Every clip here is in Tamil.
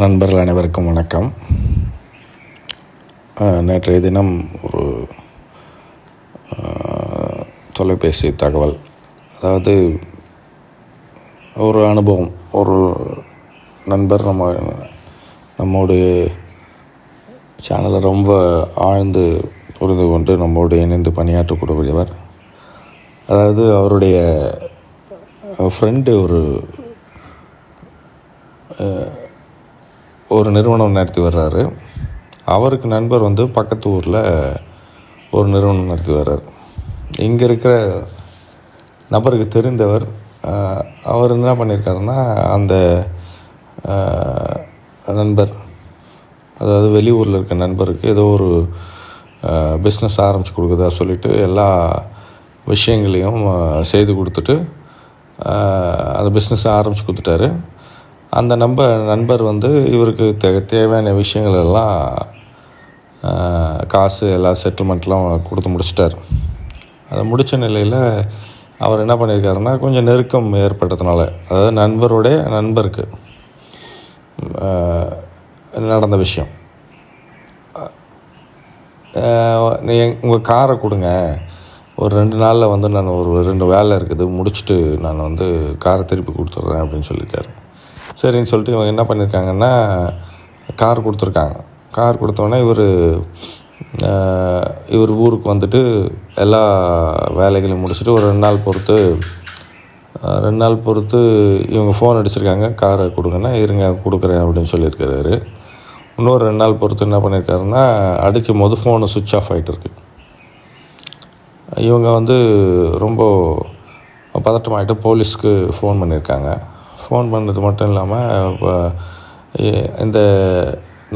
நண்பர்கள் அனைவருக்கும் வணக்கம். நேற்றைய தினம் ஒரு தொலைபேசி தகவல் அதாவது ஒரு அனுபவம் ஒரு நண்பர் நம்ம நம்முடைய சேனலை ரொம்ப ஆழ்ந்து புரிந்து கொண்டு நம்மோடு இணைந்து பணியாற்றக்கூடியவர். அதாவது அவருடைய ஃப்ரெண்டு ஒரு ஒரு நிறுவனம் நடத்தி வர்றாரு. அவருக்கு நண்பர் வந்து பக்கத்து ஊரில் ஒரு நிறுவனம் நடத்தி வர்றார். இங்கே இருக்கிற நபருக்கு தெரிந்தவர் அவர் என்ன பண்ணியிருக்காருன்னா அந்த நண்பர் அதாவது வெளியூரில் இருக்க நண்பருக்கு ஏதோ ஒரு பிஸ்னஸ் ஆரம்பித்து கொடுக்குதா சொல்லிட்டு எல்லா விஷயங்களையும் செய்து கொடுத்துட்டு அந்த பிஸ்னஸை ஆரம்பித்து கொடுத்துட்டாரு. அந்த நம்ப நண்பர் வந்து இவருக்கு தே தேவையான விஷயங்கள் எல்லாம் காசு எல்லா செட்டில்மெண்ட்லாம் கொடுத்து முடிச்சிட்டார். அதை முடித்த நிலையில் அவர் என்ன பண்ணியிருக்காருன்னா கொஞ்சம் நெருக்கம் ஏற்பட்டதுனால அதாவது நண்பருடைய நண்பருக்கு நடந்த விஷயம். நீ உங்கள் காரை கொடுங்க. ஒரு ரெண்டு நாளில் வந்து நான் ஒரு ரெண்டு வேலை இருக்குது முடிச்சுட்டு நான் வந்து காரை திருப்பி கொடுத்துட்றேன் அப்படின்னு சொல்லியிருக்காரு. சரின்னு சொல்லிட்டு இவங்க என்ன பண்ணியிருக்காங்கன்னா கார் கொடுத்துருக்காங்க. கார் கொடுத்தோன்னே இவர் இவர் ஊருக்கு வந்துட்டு எல்லா வேலைகளையும் முடிச்சுட்டு ஒரு ரெண்டு நாள் பொறுத்து ரெண்டு நாள் பொறுத்து இவங்க ஃபோன் அடிச்சிருக்காங்க. காரை கொடுங்கன்னா இருங்க கொடுக்குறேன் அப்படின்னு சொல்லியிருக்கிறாரு. இன்னொரு ரெண்டு நாள் பொறுத்து என்ன பண்ணியிருக்காருன்னா அடிக்கும் போது ஃபோனு சுவிட்ச் ஆஃப் ஆகிட்டு இருக்கு இவங்க வந்து ரொம்ப பதட்டமாகிட்டு போலீஸ்க்கு ஃபோன் பண்ணியிருக்காங்க ஃபோன் பண்ணது மட்டும் இல்லாமல் இப்போ இந்த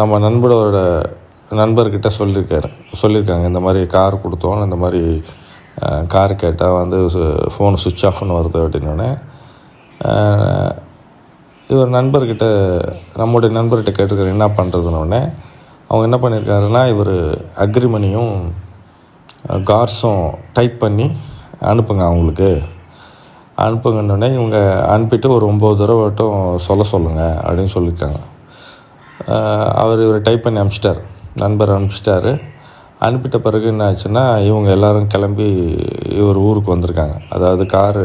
நம்ம நண்பரோட நண்பர்கிட்ட சொல்லியிருக்காரு சொல்லியிருக்காங்க இந்த மாதிரி கார் கொடுத்தோம். இந்த மாதிரி கார் கேட்டால் வந்து ஃபோன் சுவிட்ச் ஆஃப்னு வருது அப்படின்னோடனே இவர் நண்பர்கிட்ட நம்முடைய நண்பர்கிட்ட கேட்டுருக்காரு. என்ன பண்ணுறதுனோடனே அவங்க என்ன பண்ணியிருக்காருன்னா இவர் அக்ரிமனியும் கார்ஸும் டைப் பண்ணி அனுப்புங்க அவங்களுக்கு. அனுப்புங்கன்னொடனே இவங்க அனுப்பிட்டு ஒரு ஒம்பது தடவை மட்டும் சொல்ல சொல்லுங்கள் அப்படின்னு சொல்லியிருக்காங்க. அவர் இவர் டைப் பண்ணி அனுப்பிச்சிட்டார். நண்பர் அனுப்பிச்சிட்டாரு. அனுப்பிட்ட பிறகு என்ன ஆச்சுன்னா இவங்க எல்லாரும் கிளம்பி இவர் ஊருக்கு வந்திருக்காங்க. அதாவது காரு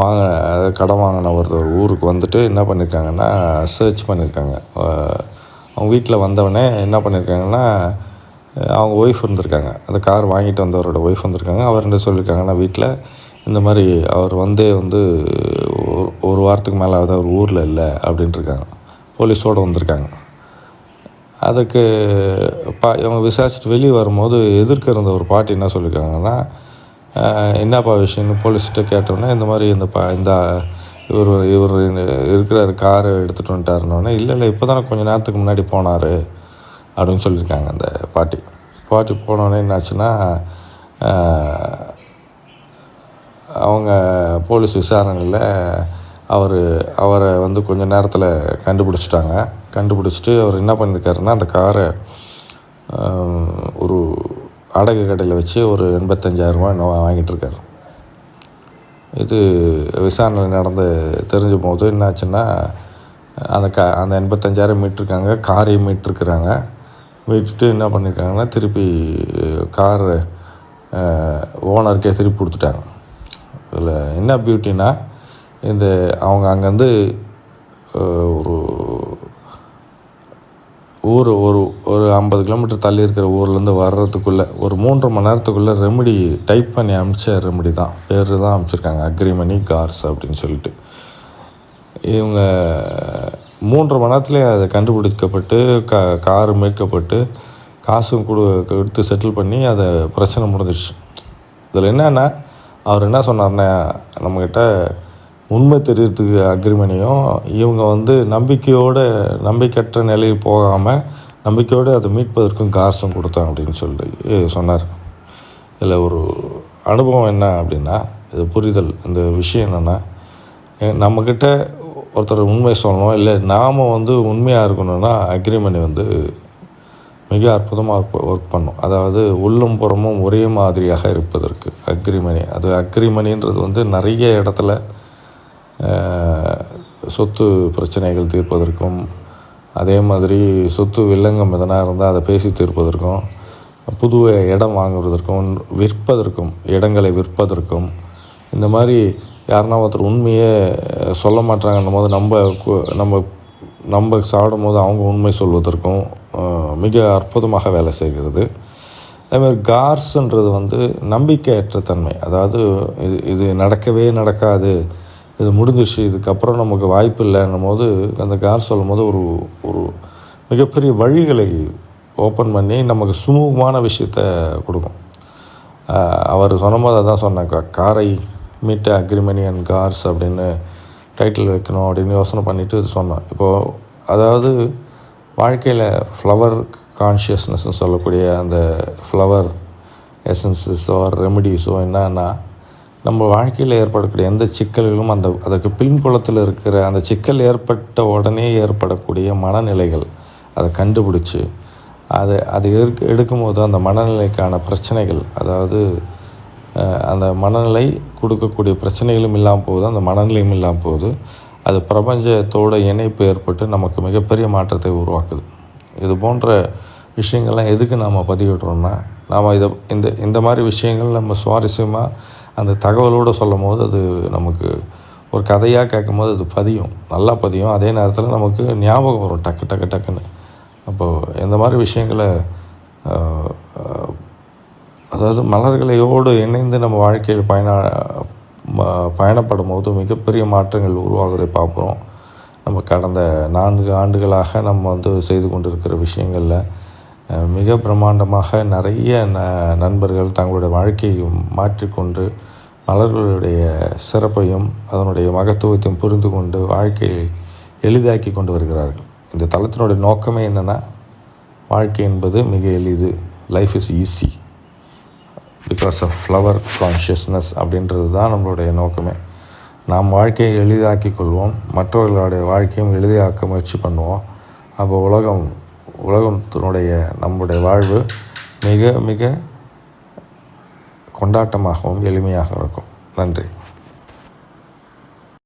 வாங்க கடை கடன் வாங்கின ஒருத்தர் ஊருக்கு வந்துட்டு என்ன பண்ணியிருக்காங்கன்னா சர்ச் பண்ணியிருக்காங்க அவங்க வீட்டில் வந்தவொடனே என்ன பண்ணியிருக்காங்கன்னா அவங்க ஒய்ஃப் இருந்திருக்காங்க. அந்த கார் வாங்கிட்டு வந்தவரோட ஒய்ஃப் வந்திருக்காங்க அவர் என்ன சொல்லியிருக்காங்கன்னா வீட்டில் இந்த மாதிரி அவர் வந்தே வந்து ஒரு வாரத்துக்கு மேலே ஆகுது அவர் ஊரில் இல்லை அப்படின்ட்டு இருக்காங்க போலீஸோடு வந்திருக்காங்க. அதுக்கு பா இவங்க விசாரிச்சுட்டு வெளியே வரும்போது எதிர்க்க இருந்த ஒரு பாட்டி என்ன சொல்லியிருக்காங்கன்னா என்னப்பா விஷயம்னு போலீஸ்கிட்ட கேட்டோன்னே இந்த மாதிரி இந்த பா இந்த இவர் இவர் இருக்கிறாரு காரை எடுத்துகிட்டு வந்துட்டாருன்னொடனே இல்லை இல்லை இப்போ தானே கொஞ்சம் நேரத்துக்கு முன்னாடி போனார் அப்படின்னு சொல்லியிருக்காங்க அந்த பாட்டி. பாட்டி போனோடனே என்னாச்சுன்னா அவங்க போலீஸ் விசாரணையில் அவர் அவரை வந்து கொஞ்ச நேரத்தில் கண்டுபிடிச்சிட்டாங்க. கண்டுபிடிச்சிட்டு அவர் என்ன பண்ணியிருக்காருன்னா அந்த காரை ஒரு அடகு கடையில் வச்சு ஒரு எண்பத்தஞ்சாயிரரூபா என்ன வாங்கிட்டுருக்காரு. இது விசாரணை நடந்து தெரிஞ்ச போது என்னாச்சுன்னா அந்த கா அந்த எண்பத்தஞ்சாயிரம் மீட்டிருக்காங்க காரையும் மீட்டிருக்கிறாங்க. மீட்டுட்டு என்ன பண்ணியிருக்காங்கன்னா திருப்பி கார் ஓனருக்கே திருப்பி கொடுத்துட்டாங்க. இதில் என்ன பியூட்டினா இந்த அவங்க அங்கேருந்து ஒரு ஊர் ஒரு ஒரு ஐம்பது கிலோமீட்டர் தள்ளி இருக்கிற ஊர்லேருந்து வர்றதுக்குள்ளே ஒரு மூன்று மணி நேரத்துக்குள்ளே ரெமடி டைப் பண்ணி அனுப்பிச்ச ரெமடி தான். பேர் தான் அனுப்பிச்சிருக்காங்க அக்ரிமணி கார்ஸ் அப்படின்னு சொல்லிட்டு. இவங்க மூன்று மணி நேரத்துலேயே அதை கண்டுபிடிக்கப்பட்டு கா காரு மீட்கப்பட்டு காசும் கொடு கொடுத்து செட்டில் பண்ணி அதை பிரச்சனை முடிஞ்சிடுச்சு இதில் என்னென்னா அவர் என்ன சொன்னார்னா நம்மக்கிட்ட உண்மை தெரியறதுக்கு அக்ரிமனியும் இவங்க வந்து நம்பிக்கையோடு நம்பிக்கையற்ற நிலையில் போகாமல் நம்பிக்கையோடு அதை மீட்பதற்கும் காசும் கொடுத்தாங்க அப்படின்னு சொல்லி சொன்னார். இதில் ஒரு அனுபவம் என்ன அப்படின்னா இது புரிதல். இந்த விஷயம் என்னென்னா நம்மக்கிட்ட ஒருத்தர் உண்மை சொல்லணும் இல்லை நாம் வந்து உண்மையாக இருக்கணும்னா அக்ரிமனி வந்து மிக அற்புதமாக ஒர்க் பண்ணும். அதாவது உள்ளும் புறமும் ஒரே மாதிரியாக இருப்பதற்கு அக்ரிமணி அது அக்ரிமணின்றது வந்து நிறைய இடத்துல சொத்து பிரச்சனைகள் தீர்ப்பதற்கும் அதே மாதிரி சொத்து வில்லங்கம் எதனா இருந்தால் அதை பேசி தீர்ப்பதற்கும் புது இடம் வாங்குவதற்கும் விற்பதற்கும் இடங்களை விற்பதற்கும் இந்த மாதிரி யாருன்னா ஒருத்தர் உண்மையே சொல்ல மாட்டாங்கன்னும் போது நம்ம நம்ம நம்ம சாப்பிடும் போது அவங்க உண்மை சொல்வதற்கும் மிக அற்புதமாக வேலை செய்கிறது. அதேமாதிரி கார்ஸ்ன்றது வந்து நம்பிக்கையற்ற தன்மை. அதாவது இது இது நடக்கவே நடக்காது. இது முடிஞ்சிச்சு இதுக்கப்புறம் நமக்கு வாய்ப்பு இல்லைன்னும் போது அந்த கார் சொல்லும் போது ஒரு ஒரு மிகப்பெரிய வழிகளை ஓப்பன் பண்ணி நமக்கு சுமூகமான விஷயத்த கொடுக்கும். அவர் சொன்னபோது அதான் சொன்னாங்க காரை மீட் அக்ரிமனி அண்ட் கார்ஸ் அப்படின்னு டைட்டில் வைக்கணும் அப்படின்னு யோசனை பண்ணிவிட்டு இது சொன்னோம் இப்போது அதாவது வாழ்க்கையில் ஃப்ளவர் கான்ஷியஸ்னஸ்ன்னு சொல்லக்கூடிய அந்த ஃப்ளவர் எசன்சஸோ ரெமடிஸோ என்னன்னா நம்ம வாழ்க்கையில் ஏற்படக்கூடிய எந்த சிக்கல்களும் அந்த அதற்கு பின்புலத்தில் இருக்கிற அந்த சிக்கல் ஏற்பட்ட உடனே ஏற்படக்கூடிய மனநிலைகள் அதை கண்டுபிடிச்சி அதை அது எடுக்க எடுக்கும்போது அந்த மனநிலைக்கான பிரச்சனைகள் அதாவது அந்த மனநிலை கொடுக்கக்கூடிய பிரச்சனைகளும் இல்லாமல் போகுது அந்த மனநிலையும் இல்லாமல் போகுது. அது பிரபஞ்சத்தோட இணைப்பு ஏற்பட்டு நமக்கு மிகப்பெரிய மாற்றத்தை உருவாக்குது. இது போன்ற விஷயங்கள்லாம் எதுக்கு நாம் பதிவிடுறோம்னா நாம் இதை இந்த இந்த மாதிரி விஷயங்கள் நம்ம சுவாரஸ்யமாக அந்த தகவலோடு சொல்லும் போது அது நமக்கு ஒரு கதையாக கேட்கும்போது அது பதியும். நல்லா பதியும். அதே நேரத்தில் நமக்கு ஞாபகம் வரும். டக்கு டக்கு டக்குன்னு. அப்போது இந்த மாதிரி விஷயங்களை அதாவது மலர்களையோடு இணைந்து நம்ம வாழ்க்கையில் பயண பயணப்படும் போது மிகப்பெரிய மாற்றங்கள் உருவாகுவதை பார்க்குறோம். நம்ம கடந்த நான்கு ஆண்டுகளாக நம்ம வந்து செய்து கொண்டிருக்கிற விஷயங்களில் மிக பிரம்மாண்டமாக நிறைய ந நண்பர்கள் தங்களுடைய வாழ்க்கையை மாற்றிக்கொண்டு மலர்களுடைய சிறப்பையும் அதனுடைய மகத்துவத்தையும் புரிந்து கொண்டு வாழ்க்கையை எளிதாக்கி கொண்டு வருகிறார்கள். இந்த தளத்தினுடைய நோக்கமே என்னென்னா வாழ்க்கை என்பது மிக எளிது. Life is easy because of flower consciousness அப்படின்றது தான் நம்மளுடைய நோக்கமே. நாம் வாழ்க்கையை எளிதாக்கி கொள்வோம். மற்றவர்களுடைய வாழ்க்கையும் எளிதாக்க முயற்சி பண்ணுவோம். அப்போ உலகம் உலகத்தினுடைய நம்முடைய வாழ்வு மிக மிக கொண்டாட்டமாகவும் எளிமையாக இருக்கும். நன்றி.